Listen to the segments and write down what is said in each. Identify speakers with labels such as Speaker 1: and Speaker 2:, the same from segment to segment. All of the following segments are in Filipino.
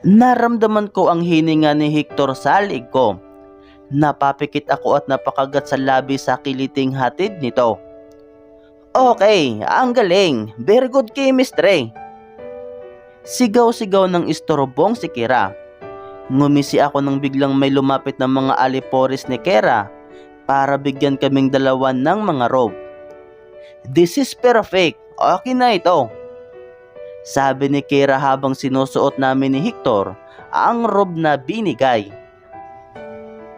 Speaker 1: Naramdaman ko ang hininga ni Hector sa liig ko. Napapikit ako at napakagat sa labi sa kiliting hatid nito. Okay, ang galing. Very good chemistry. Sigaw-sigaw ng istorobong si Kira. Ngumisi ako nang biglang may lumapit ng mga alipores ni Kera para bigyan kaming dalawa ng mga robe. This is perfect. Okay na ito. Sabi ni Kira habang sinusuot namin ni Hector ang robe na binigay.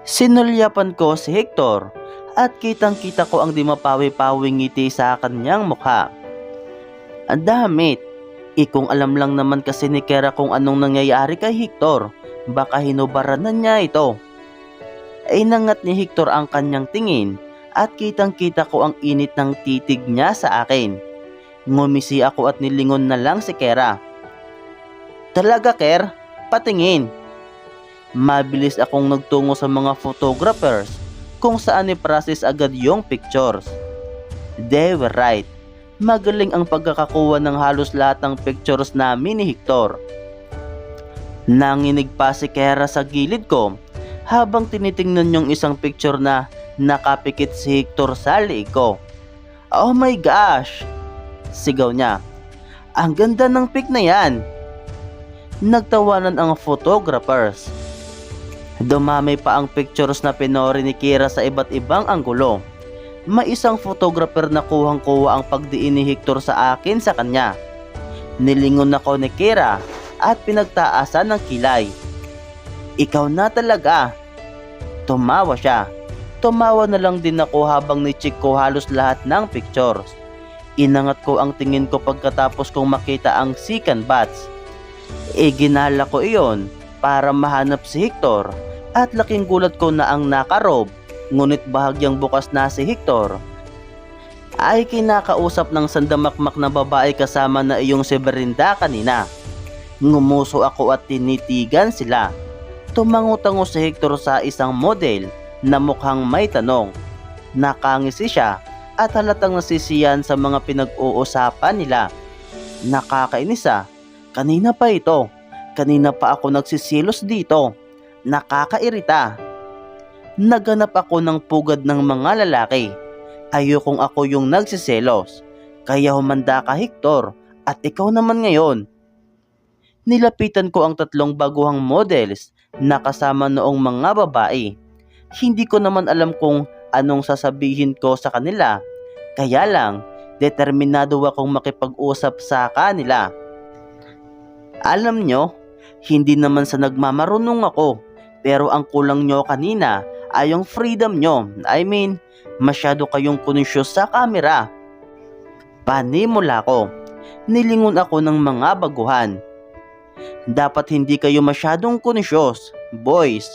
Speaker 1: Sinulyapan ko si Hector at kitang kita ko ang di mapawi-pawing ngiti sa kanyang mukha. Ang damit. Ikong alam lang naman kasi ni Kera kung anong nangyayari kay Hector. Baka hinubaran na niya ito. Ay nangat ni Hector ang kanyang tingin at kitang kita ko ang init ng titig niya sa akin. Ngumisi ako at nilingon na lang si Kera. Talaga, Ker? Patingin. Mabilis akong nagtungo sa mga photographers kung saan i-process agad yung pictures. They were right. Magaling ang pagkakakuha ng halos lahat ng pictures namin ni Hector. Nanginig pa si Kera sa gilid ko habang tinitingnan yung isang picture na nakapikit si Hector sa liig ko. Oh my gosh! Sigaw niya. Ang ganda ng pic na yan! Nagtawanan ang photographers. Dumami pa ang pictures na pinori ni Kira sa iba't ibang anggulo. May isang photographer na kuhang-kuha ang pagdiin ni Hector sa akin sa kanya. Nilingon ako ni Kira at pinagtaasan ng kilay. Ikaw na talaga. Tumawa siya. Tumawa na lang din ako habang ni-check halos lahat ng pictures. Inangat ko ang tingin ko pagkatapos kong makita ang second bats. E ginala ko iyon para mahanap si Hector at laking gulat ko na ang nakarob ngunit bahagyang bukas na si Hector ay kinakausap ng sandamakmak na babae kasama na iyong si Berinda kanina. Ngumuso ako at tinitigan sila. Tumangutango si Hector sa isang model na mukhang may tanong. Nakangisi siya at halatang nasisiyan sa mga pinag-uusapan nila. Nakakainisa. Kanina pa ito. Kanina pa ako nagsisilos dito. Nakakairita. Naganap ako ng pugad ng mga lalaki. Ayokong ako yung nagsiselos. Kaya humanda ka Hector at ikaw naman ngayon. Nilapitan ko ang tatlong baguhang models na kasama noong mga babae. Hindi ko naman alam kung anong sasabihin ko sa kanila. Kaya lang, determinado akong makipag-usap sa kanila. Alam nyo, hindi naman sa nagmamarunong ako, pero ang kulang nyo kanina ay yung freedom nyo. I mean, masyado kayong conscious sa camera. Panimula ko, nilingon ako ng mga baguhan. Dapat hindi kayo masyadong conscious, boys.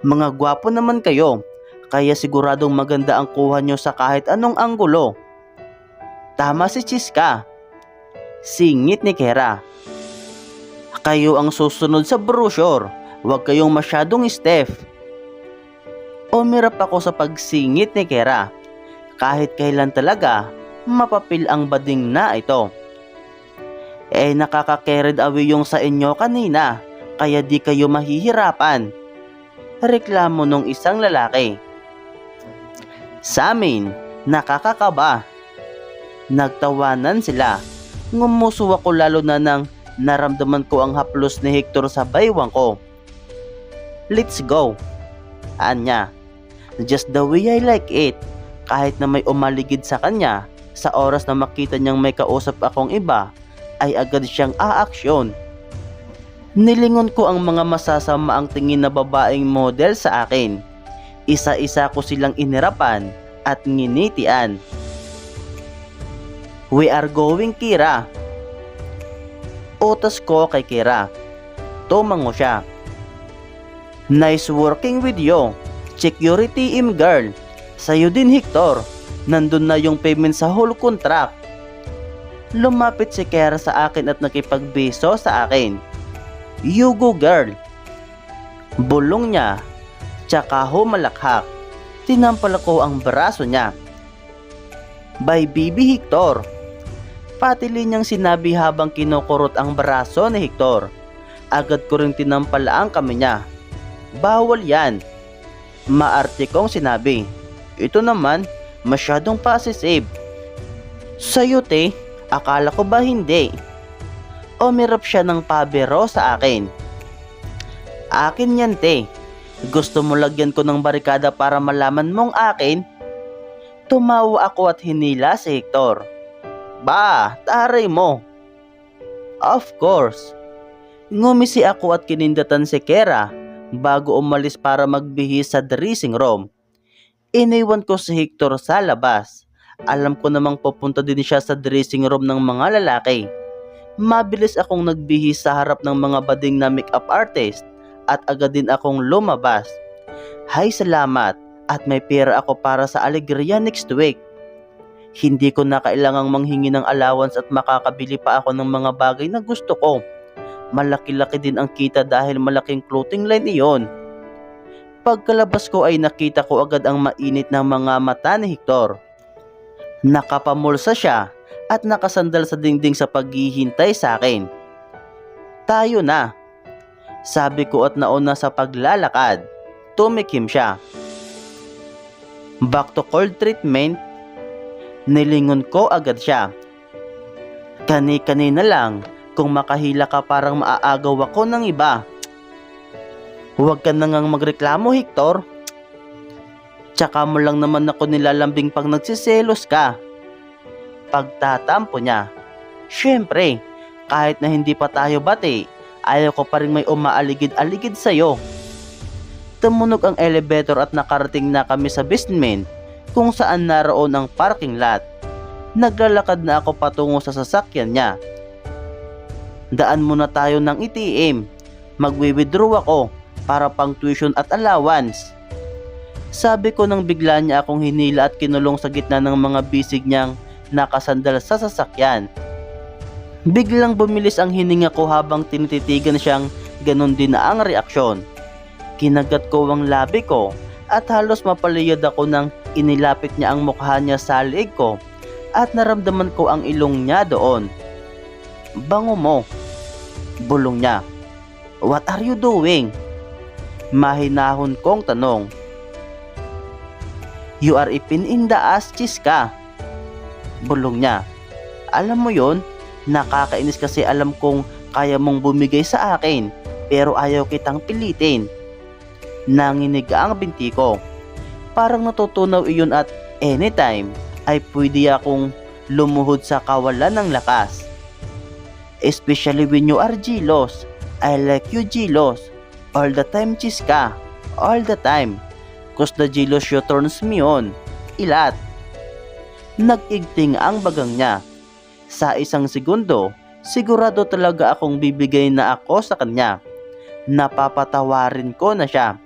Speaker 1: Mga gwapo naman kayo, kaya siguradong maganda ang kuha nyo sa kahit anong anggulo. Tama si Chiska. Singit ni Kera. Kayo ang susunod sa brochure. Huwag kayong masyadong stiff. Umirap ako sa pagsingit ni Kera. Kahit kailan talaga, mapapil ang bading na ito. Eh nakaka-carried away yung sa inyo kanina, kaya di kayo mahihirapan. Reklamo nung isang lalaki. Sa amin, nakakakaba. Nagtawanan sila. Ngumuso ako lalo na nang naramdaman ko ang haplos ni Hector sa baywang ko. Let's go. Anya. Just the way I like it. Kahit na may umaligid sa kanya, sa oras na makita niyang may kausap akong iba, ay agad siyang aaksyon. Nilingon ko ang mga masasama ang tingin na babaeng model sa akin. Isa-isa ko silang inirapan at nginitian. We are going Kira. Utos ko kay Kira. Tumango siya. Nice working with you. Security im girl. Sa'yo din Hector. Nandun na yung payment sa whole contract. Lumapit si Kera sa akin at nakipagbiso sa akin. You go girl. Bulong niya. Tsaka humalakhak. Tinampal ko ang braso niya. By Bibi Hector. Patili niyang sinabi habang kinukurot ang braso ni Hector. Agad ko ring tinampalaan kami niya. Bawal yan. Maarte kong sinabi. Ito naman, masyadong passive. Sa'yo te, akala ko ba hindi? Umirap siya ng pabero sa akin. Akin yan te. Gusto mo lagyan ko ng barikada para malaman mong akin? Tumawa ako at hinila si Hector. Ba, taray mo. Of course. Ngumisi ako at kinindatan si Kera bago umalis para magbihis sa dressing room. Iniwan ko si Hector sa labas. Alam ko namang pupunta din siya sa dressing room ng mga lalaki. Mabilis akong nagbihis sa harap ng mga bading na makeup artist at agad din akong lumabas. Hay salamat at may pera ako para sa alegria next week. Hindi ko na kailangang manghingi ng allowance at makakabili pa ako ng mga bagay na gusto ko. Malaki-laki din ang kita dahil malaking clothing line iyon. Pagkalabas ko ay nakita ko agad ang mainit ng mga mata ni Hector. Nakapamulsa siya at nakasandal sa dingding sa paghihintay sa akin. Tayo na. Sabi ko at nauna sa paglalakad. Tumikim siya. Back to cold treatment. Nilingon ko agad siya. Kani-kanina lang, kung makahila ka parang maaagaw ako ng iba. Huwag ka nang magreklamo, Hector. Tsaka mo lang naman ako nilalambing pag nagsiselos ka. Pagtatampo niya. Siyempre, kahit na hindi pa tayo bati, ayaw ko pa rin may umaaligid-aligid sa'yo. Tumunog ang elevator at nakarating na kami sa basement kung saan naroon ang parking lot. Naglalakad na ako patungo sa sasakyan niya. Daan muna tayo ng ATM. Magwi-withdraw ako para pang tuition at allowance. Sabi ko nang bigla niya akong hinila at kinulong sa gitna ng mga bisig niyang nakasandal sa sasakyan. Biglang bumilis ang hininga ko habang tinititigan siyang ganun din na ang reaksyon. Kinagat ko ang labi ko at halos mapaliyad ako nang inilapit niya ang mukha niya sa leeg ko at naramdaman ko ang ilong niya doon. Bango mo. Bulong niya. What are you doing? Mahinahon kong tanong. You are ipin in the ass, Chiska. Bulong niya. Alam mo yon, nakakainis kasi alam kong kaya mong bumigay sa akin pero ayaw kitang pilitin. Nanginig ang binti ko. Parang natutunaw iyon at anytime ay pwede akong lumuhod sa kawalan ng lakas. Especially when you are jealous. I like you jealous. All the time, Chiska. All the time. Cause the jealous you turns me on. Ilat. Nag-igting ang bagang niya. Sa isang segundo, sigurado talaga akong bibigay na ako sa kanya. Napapatawarin ko na siya.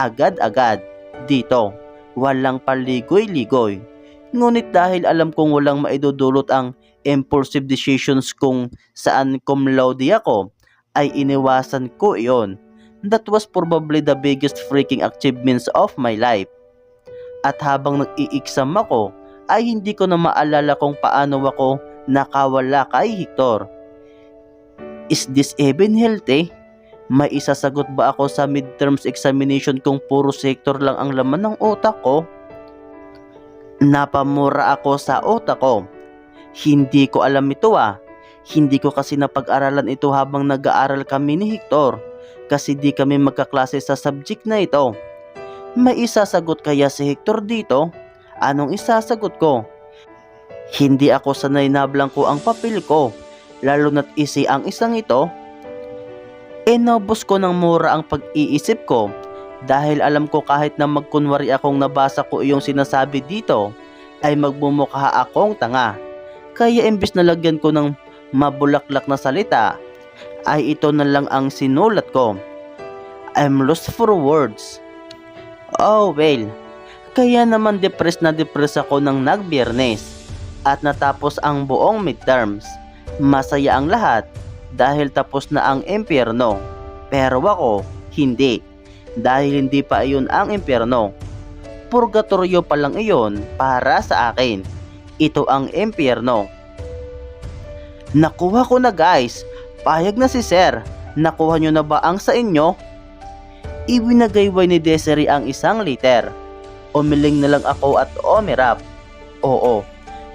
Speaker 1: Agad-agad. Dito. Walang paligoy-ligoy. Ngunit dahil alam kong walang maidudulot ang impulsive decisions kung saan cum laude ako, ay iniwasan ko iyon. That was probably the biggest freaking achievements of my life. At habang nag-i-exam ako, ay hindi ko na maalala kung paano ako nakawala kay Hector. Is this even healthy? May isasagot ba ako sa midterms examination kung puro sector lang ang laman ng utak ko? Napamura ako sa utak ko. Hindi ko alam ito ah. Hindi ko kasi napag-aralan ito habang nag-aaral kami ni Hector kasi di kami magkaklase sa subject na ito. May isasagot kaya si Hector dito? Anong isasagot ko? Hindi ako sanay na blanko ang papel ko, lalo na't isi ang isang ito. Inobos ko ng mura ang pag-iisip ko dahil alam ko kahit na magkunwari akong nabasa ko iyong sinasabi dito ay magmumukha akong tanga. Kaya imbis na lagyan ko ng mabulaklak na salita ay ito na lang ang sinulat ko. I'm lost for words. Oh well, kaya naman depressed na depressed ako ng nagbiyernes at natapos ang buong midterms. Masaya ang lahat dahil tapos na ang impyerno. Pero ako, hindi. Dahil hindi pa iyon ang impyerno. Purgatorio pa lang iyon para sa akin. Ito ang impyerno. Nakuha ko na guys. Payag na si sir. Nakuha nyo na ba ang sa inyo? Ibinagayway ni Desiree ang isang liter. Umiling na lang ako at umirap. Oo,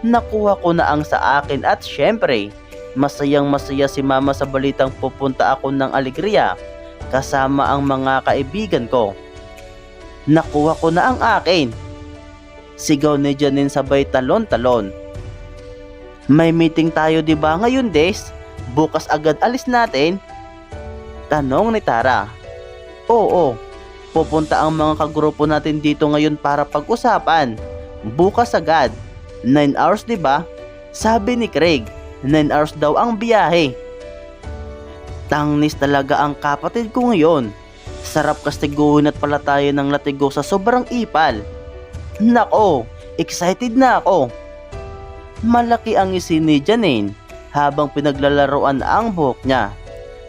Speaker 1: nakuha ko na ang sa akin at syempre, masayang masaya si mama sa balitang pupunta ako ng alegria kasama ang mga kaibigan ko. Nakuha ko na ang akin. Sigaw ni Janine sabay talon-talon. May meeting tayo 'di ba ngayon, Des? Bukas agad alis natin? Tanong ni Tara. Oo, pupunta ang mga kagrupo natin dito ngayon para pag-usapan. Bukas agad. 9 hours 'di ba? Sabi ni Craig, 9 hours daw ang biyahe. Tangnis talaga ang kapatid ko ngayon. Sarap kastiguhin at pala tayo ng latigo sa sobrang ipal. Nako, excited na ako. Malaki ang isi ni Janine habang pinaglalaroan ang buhok niya.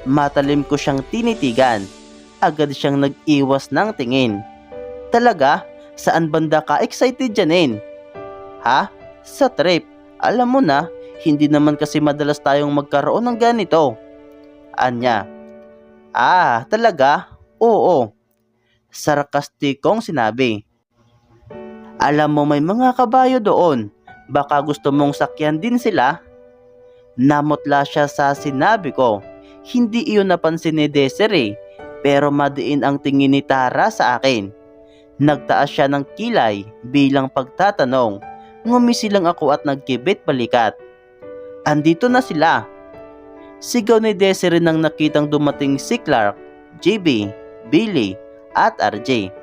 Speaker 1: Matalim ko siyang tinitigan. Agad siyang nag-iwas ng tingin. Talaga? Saan banda ka excited Janine? Ha? Sa trip. Alam mo na, hindi naman kasi madalas tayong magkaroon ng ganito. Anya. Ah, talaga? Oo. Sarkastikong sinabi. Alam mo may mga kabayo doon. Baka gusto mong sakyan din sila? Namutla siya sa sinabi ko. Hindi iyon napansin ni Desiree, pero madiin ang tingin ni Tara sa akin. Nagtaas siya ng kilay bilang pagtatanong. Ngumisi lang ako at nagkibit balikat. Andito na sila. Sigaw ni Desiree nang nakitang dumating si Clark, JB, Billy, at RJ.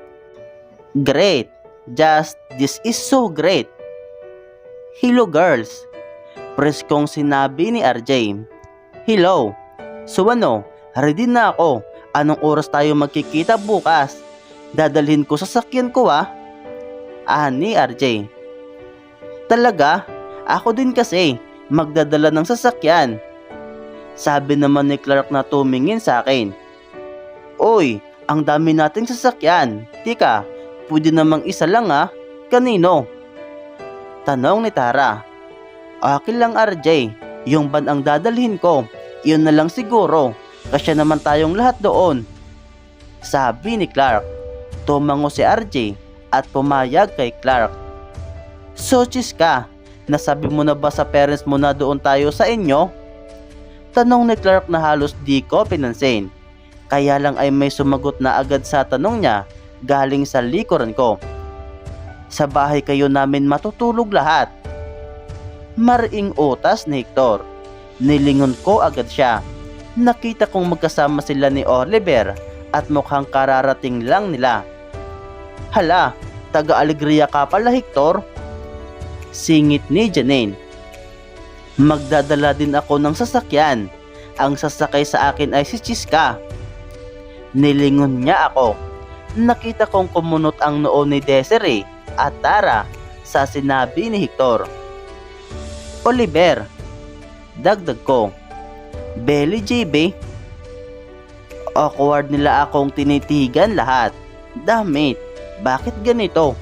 Speaker 1: Great! Just, this is so great! Hello girls! Preskong sinabi ni RJ. Hello! So ano, ready na ako. Anong oras tayo magkikita bukas? Dadalhin ko sa sakyan ko ah. Ah, ni RJ. Talaga? Ako din kasi, magdadala ng sasakyan. Sabi naman ni Clark na tumingin sa akin. Oy, ang dami nating sasakyan. Tika, pwede namang isa lang ah. Kanino? Tanong ni Tara. Akin lang RJ, yung van ang dadalhin ko. Iyon na lang siguro, kasi naman tayong lahat doon. Sabi ni Clark. Tumango si RJ at pumayag kay Clark. Sochis ka, nasabi mo na ba sa parents mo na doon tayo sa inyo? Tanong ni Clark na halos di ko pinansin. Kaya lang ay may sumagot na agad sa tanong niya galing sa likuran ko. Sa bahay kayo namin matutulog lahat. Maring utas ni Hector. Nilingon ko agad siya. Nakita kong magkasama sila ni Oliver at mukhang kararating lang nila. Hala, taga-alegria ka pala Hector. Singit ni Janine. Magdadala din ako ng sasakyan. Ang sasakay sa akin ay si Chiska. Nilingon niya ako. Nakita kong kumunot ang noo ni Desiree at Tara sa sinabi ni Hector. Oliver, dagdag ko. Belly JB. Awkward nila akong tinitigan lahat. Damit, bakit ganito?